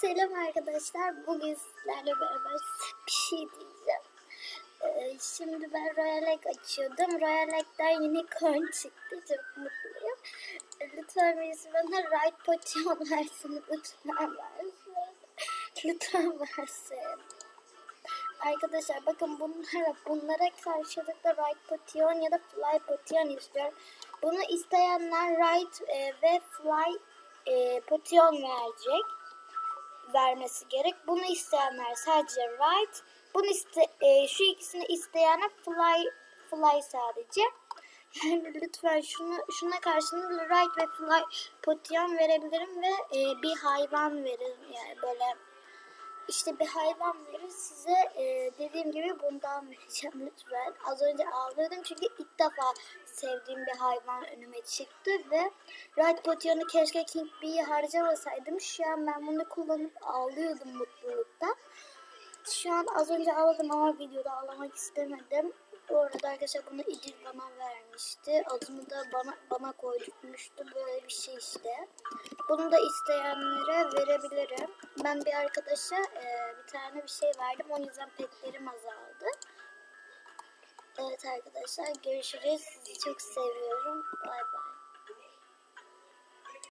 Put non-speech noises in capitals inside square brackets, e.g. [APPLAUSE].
Selam arkadaşlar. Bugün sizlerle beraber bir şey diyeceğim. Ee, şimdi ben Royal Egg açıyordum. Royal Egg'den yine coin çıktı. Çok mutluyum. Ee, Lütfen birisi bana right potion versin. Lütfen versin. Lütfen versin. Arkadaşlar bakın bunlara, bunlara karşılıklı right potion ya da fly potion istiyorum. Bunu isteyenler right e, ve fly e, potion verecek vermesi gerek. Bunu isteyenler sadece right. Bunu iste, e, şu ikisini isteyene fly fly sadece. [LAUGHS] Yani lütfen şunu şuna karşılığında right ve fly potion verebilirim ve e, bir hayvan veririm yani böyle işte bir hayvan verir size e, dediğim gibi bundan vereceğim lütfen. Az önce ağlıyordum çünkü ilk defa sevdiğim bir hayvan önüme çıktı ve Right Potion'u keşke King Bee'yi harcamasaydım. Şu an ben bunu kullanıp ağlıyordum mutluluktan. Şu an az önce ağladım ama videoda ağlamak istemedim. Bu arada arkadaşlar bunu İdil bana vermişti. Adını da bana bana koydurmuştu. Böyle bir şey işte. Bunu da isteyenlere verebilirim. Ben bir arkadaşa e, bir tane bir şey verdim. O yüzden petlerim azaldı. Evet arkadaşlar görüşürüz. Sizi çok seviyorum. Bay bay.